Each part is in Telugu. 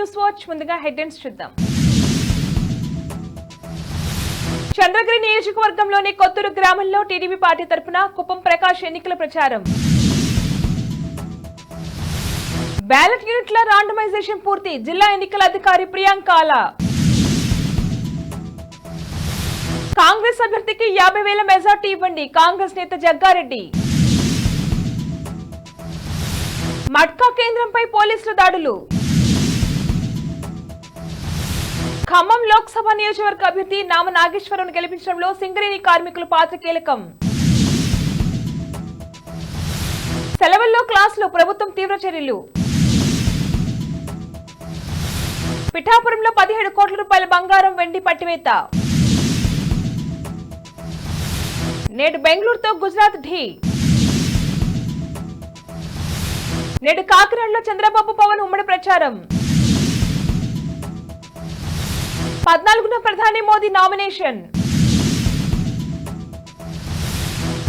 న్యూస్ వాచ్ ముందుగా హెడ్లైన్స్ చూద్దాం. చంద్రగిరి నియోజకవర్గంలోని కొత్తూరు గ్రామంలో టీడీపీ పార్టీ తరపున కుప్పం ప్రకాష్ ఎన్నికల ప్రచారం. బ్యాలెట్ యూనిట్ల రాండమైజేషన్ పూర్తి జిల్లా ఎన్నికల అధికారి ప్రియాంకాల కాంగ్రెస్ అభ్యర్థికి యాభై వేల మెజార్టీ ఇవ్వండి కాంగ్రెస్ నేత జగ్గారెడ్డి. మట్కా కేంద్రంపై పోలీసుల దాడులు. ఖమ్మం లోక్సభ నియోజకవర్గ అభ్యర్థి నామ నాగేశ్వరరావును గెలిపించడంలో సింగరేణి కార్మికుల పాత్ర కీలకం. సెలవుల్లో క్లాసులు ప్రభుత్వం తీవ్ర చర్యలు. పిఠాపురంలో పదిహేడు కోట్ల రూపాయల బంగారం వెండి పట్టివేత. నేడు బెంగళూరుతో గుజరాత్ ఢీ. నేడు కాకినాడలో చంద్రబాబు పవన్ ఉమ్మడి ప్రచారం. పద్నాలుగున ప్రధాని మోదీ నామినేషన్.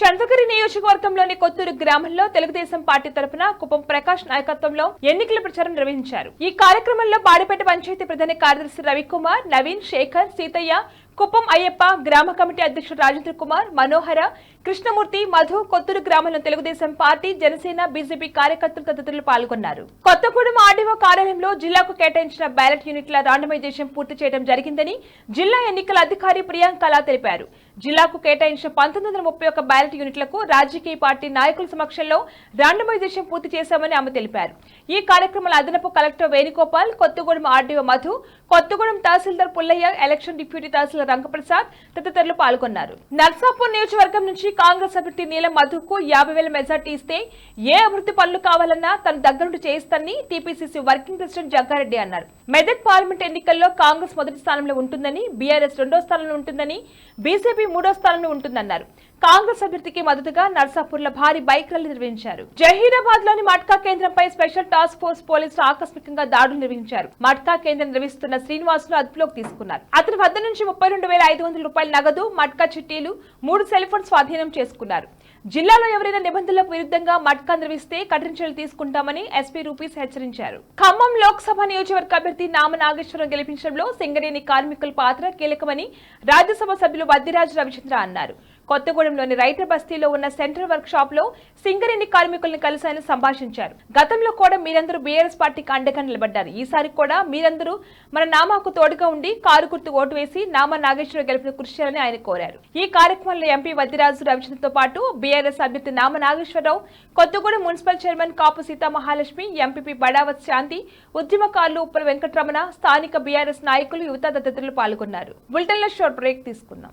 చంద్రగిరి నియోజకవర్గంలోని కొత్తూరు గ్రామంలో తెలుగుదేశం పార్టీ తరఫున కుప్పం ప్రకాష్ నాయకత్వంలో ఎన్నికల ప్రచారం నిర్వహించారు. ఈ కార్యక్రమంలో బాడిపేట పంచాయతీ ప్రధాన కార్యదర్శి రవికుమార్ నవీన్ శేఖర్ సీతయ్య కుప్పం అయ్యప్ప గ్రామ కమిటీ అధ్యక్షుడు రాజేంద్ర కుమార్ మనోహర కృష్ణమూర్తి మధు కొత్తూరు గ్రామంలో తెలుగుదేశం పార్టీ జనసేన బీజేపీ కార్యకర్తలు తదితరులు పాల్గొన్నారు. కొత్తగూడెం ఆర్డీఓ కార్యాలయంలో జిల్లాకు కేటాయించిన బ్యాలెట్ యూనిట్ల రాండమైజేషన్ పూర్తి చేయడం జరిగిందని జిల్లా ఎన్నికల అధికారి ప్రియాంకలా తెలిపారు. జిల్లాకు కేటాయించిన పంతొమ్మిది వందల ముప్పై ఒక్క బ్యాలెట్ యూనిట్లకు రాజకీయ పార్టీ నాయకుల సమక్షంలో రాండమైజేషన్ పూర్తి చేశామని ఆమె తెలిపారు. ఈ కార్యక్రమంలో అదనపు collector Venugopal Kothagudem RDO Madhu Kothagudem tahsildar Pullaiah election deputy tahsildar Rangaprasad తదితరులు పాల్గొన్నారు. నర్సాపూర్ నియోజకవర్గం నుంచి కాంగ్రెస్ అభ్యర్థి నీలం మధుకు యాభై వేల మెజార్టీ ఇస్తే ఏ అభివృద్ధి పనులు కావాలన్నా తన దగ్గరుండి చేయిస్తానని టీపీసీసీ వర్కింగ్ ప్రెసిడెంట్ జగ్గారెడ్డి అన్నారు. మెదక్ పార్లమెంట్ ఎన్నికల్లో కాంగ్రెస్ మొదటి స్థానంలో ఉంటుందని బీఆర్ఎస్ రెండో స్థానంలో ఉంటుందని బీజేపీ మూడో స్థానంలో ఉంటుందన్నారు. కాంగ్రెస్ అభ్యర్థికి మద్దతుగా నర్సాపూర్లో భారీ బైక్ ర్యాలీ నిర్వహించారు. జహీరాబాద్లోని మట్కా కేంద్రంపై స్పెషల్ టాస్క్ ఫోర్స్ పోలీసులు ఆకస్మికంగా దాడులు నిర్వహించారు. మట్కా కేంద్రం నిర్వహిస్తున్న శ్రీనివాస్ను అదుపులోకి తీసుకున్నారు. అతని వద్ద నుంచి ముప్పై రెండు వేల ఐదు వందల రూపాయల నగదు మట్కా చిట్టీలు మూడు సెల్ ఫోన్ స్వాధీనం చేసుకున్నారు. జిల్లాలో ఎవరైనా నిబంధనలకు విరుద్ధంగా మట్కా నిర్వహిస్తే కఠిన చర్యలు తీసుకుంటామని ఎస్పీ రూపీస్ హెచ్చరించారు. ఖమ్మం లోక్సభ నియోజకవర్గ అభ్యర్థి నామ నాగేశ్వరం గెలిపించడంలో సింగరేణి కార్మికుల పాత్ర కీలకమని రాజ్యసభ సభ్యులు వద్దిరాజు రవిచంద్ర అన్నారు. కొత్తగూడెంలోని రైతు బస్తీలో ఉన్న సెంట్రల్ వర్క్ షాప్లో సింగరేణి కార్మికులను కలిసి ఆయన సంభాషించారు. గతంలో కూడా మీరందరూ బీఆర్ఎస్ పార్టీకి అండగా నిలబడ్డారు. ఈసారి కూడా మీరందరూ మన నామాకు తోడుగా ఉండి కారు గుర్తు ఓటు వేసి నామా నాగేశ్వరరావు గెలుపును కృషి చేయాలని ఆయన కోరారు. ఈ కార్యక్రమంలో ఎంపీ వద్దిరాజు రవిచంద్రతో పాటు బీఆర్ఎస్ అభ్యర్థి Nama Nageswara Rao Kothagudem municipal chairman Kapu Seetha Mahalakshmi MPP Badavath Shanti ఉద్యమకారులు ఉప్పల వెంకటరమణ స్థానిక బీఆర్ఎస్ నాయకులు యువత తదితరులు పాల్గొన్నారు. బులెటిన్లో షార్ట్ బ్రేక్ తీసుకుందాం.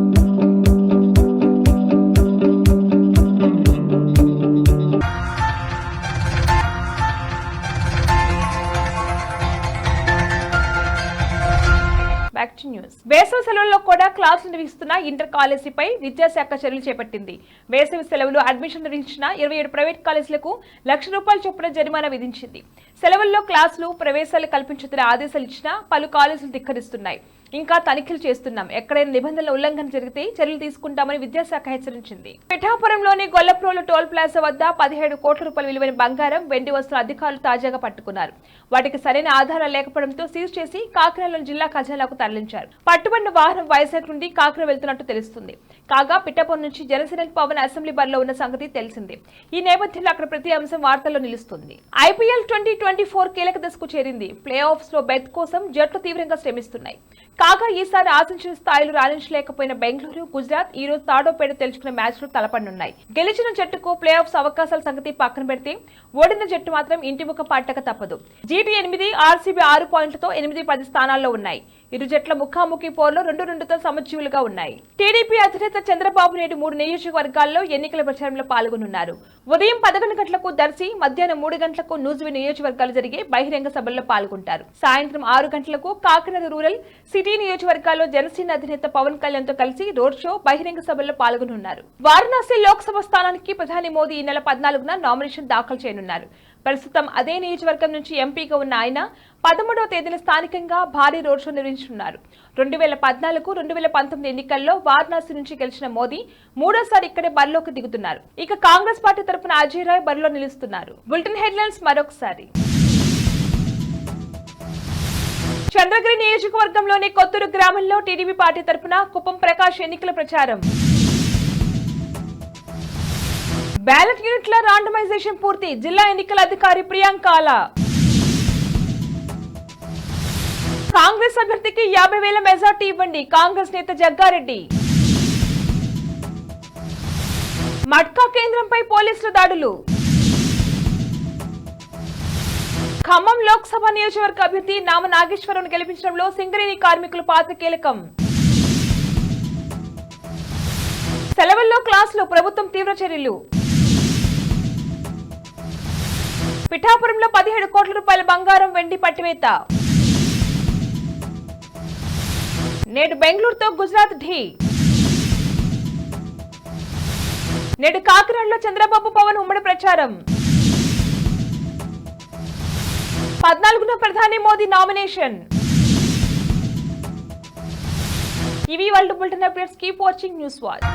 న్యూస్ వేసవి సెలవుల్లో కూడా క్లాసులు నిర్వహిస్తున్న ఇంటర్ కాలేజీపై విద్యాశాఖ చర్యలు చేపట్టింది. వేసవి సెలవులు అడ్మిషన్ నిర్వహించిన ఇరవై ఏడు ప్రైవేట్ కాలేజీలకు లక్ష రూపాయల చొప్పున జరిమానా విధించింది. సెలవుల్లో క్లాసులు ప్రవేశాలు కల్పించుతున్న ఆదేశాలు ఇచ్చినా పలు కాలేజీలు ధిక్కరిస్తున్నాయి. ఇంకా తనిఖీలు చేస్తున్నాం. ఎక్కడైనా నిబంధనల ఉల్లంఘన జరిగితే చర్యలు తీసుకుంటామని విద్యాశాఖ హెచ్చరించింది. పిఠాపురంలోని గొల్లప్రోలు టోల్ ప్లాజా వద్ద పదిహేడు కోట్ల రూపాయల విలువైన బంగారం వెండి వస్తువుల అధికారులు తాజాగా పట్టుకున్నారు. వాటికి సరైన ఆధారాలు లేకపోవడంతో సీజ్ చేసి కాకినాడలోని జిల్లా ఖజానాకు తరలించారు. పట్టుబడిన వాహనం వైజాగ్ నుండి కాకినాడ వెళ్తున్నట్టు తెలుస్తుంది. కాగా పిఠాపురం నుంచి జనసేన పవన్ అసెంబ్లీ బరిలో ఉన్న సంగతి తెలిసిందే. ఈ నేపథ్యంలో అక్కడ ప్రతి అంశం వార్తల్లో నిలుస్తుంది. ఐపీఎల్ ట్వంటీ ట్వంటీ ఫోర్ కీలక దశకు చేరింది. ప్లే ఆఫ్స్లో బెత్ కోసం జట్లు తీవ్రంగా శ్రమిస్తున్నాయి. కాగా ఈసారి ఆశించిన స్థాయిలో రాణించలేకపోయిన బెంగళూరు గుజరాత్ ఈ రోజు తాడోపేట పేడ తెలుసుకున్న మ్యాచ్లు తలపడనున్నాయి గెలిచిన జట్టుకు ప్లే ఆఫ్స్ అవకాశాల సంగతి పక్కన పెడితే ఓడిన జట్టు మాత్రం ఇంటి ముఖ పట్టక తప్పదు. జీటీ ఎనిమిది ఆర్సీబీ ఆరు పాయింట్లతో ఎనిమిది పది స్థానాల్లో ఉన్నాయి. ఇరు జట్ల ముఖాముఖి పోరులో రెండు రెండుతో సమజీవులుగా ఉన్నాయి. టీడీపీ అధినేత చంద్రబాబు నాయుడు మూడు నియోజకవర్గాల్లో ఎన్నికల ప్రచారంలో పాల్గొనున్నారు. ఉదయం పదకొండు గంటలకు దర్శి మధ్యాహ్నం మూడు గంటలకు నూజివీ నియోజకవర్గాలు జరిగే బహిరంగ సభల్లో పాల్గొంటారు. సాయంత్రం ఆరు గంటలకు కాకినాడ రూరల్ సిటీ నియోజకవర్గాల్లో జనసేన అధినేత పవన్ కళ్యాణ్తో కలిసి రోడ్ షో బహిరంగ సభల్లో పాల్గొనున్నారు. వారణాసి లోక్సభ స్థానానికి ప్రధాని మోదీ ఈ నెల పద్నాలుగున నామినేషన్ దాఖలు చేయనున్నారు. ప్రస్తుతం అదే నియోజకవర్గం నుంచి ఎంపీగా ఉన్న ఆయన పదమూడవ తేదీన స్థానికంగా భారీ రోడ్ షో నిర్వహించనున్నారు. రెండు వేల పద్నాలుగు రెండు వేల పంతొమ్మిది ఎన్నికల్లో వారణాసి నుంచి గెలిచిన మోదీ మూడోసారి ఇక్కడే బరిలోకి దిగుతున్నారు. ఇక కాంగ్రెస్ పార్టీ తరపున అజయ్ రాయ్ బరిలో నిలుస్తున్నారు. బులెటిన్ హెడ్లైన్స్ మరొకసారి. చంద్రగిరి నియోజకవర్గంలోని కొత్తూరు గ్రామంలో టీడీపీ పార్టీ తరపున కుప్పం ప్రకాష్ ఎన్నికల ప్రచారం. బ్యాలెట్ యూనిట్ల రాండమైజేషన్ పూర్తి. జిల్లా ఎన్నికల అధికారి ప్రియాంకాల. కాంగ్రెస్ అభ్యర్థికి యాభై వేల మెజార్టీ ఇవ్వండి. కాంగ్రెస్ నేత జగ్గారెడ్డి. మట్కా కేంద్రంపై పోలీసుల దాడులు. ఖమ్మం లోక్సభ నియోజకవర్గ అభ్యర్థి నామ నాగేశ్వరరావును గెలిపించడంలో సింగరేణి కార్మికుల పాత్ర కీలకం. సెలవుల్లో క్లాసులు ప్రభుత్వం తీవ్ర చర్యలు. పిఠాపురంలో పదిహేడు కోట్ల రూపాయల బంగారం వెండి పట్టివేత. నేడు బెంగళూరుతో గుజరాత్ ఢీ. నేడు కాకినాడలో చంద్రబాబు పవన్ ఉమ్మడి ప్రచారం. పద్నాలుగున ప్రధాని మోదీ నామినేషన్. ఇవి world bulletin updates. Keep watching news watch.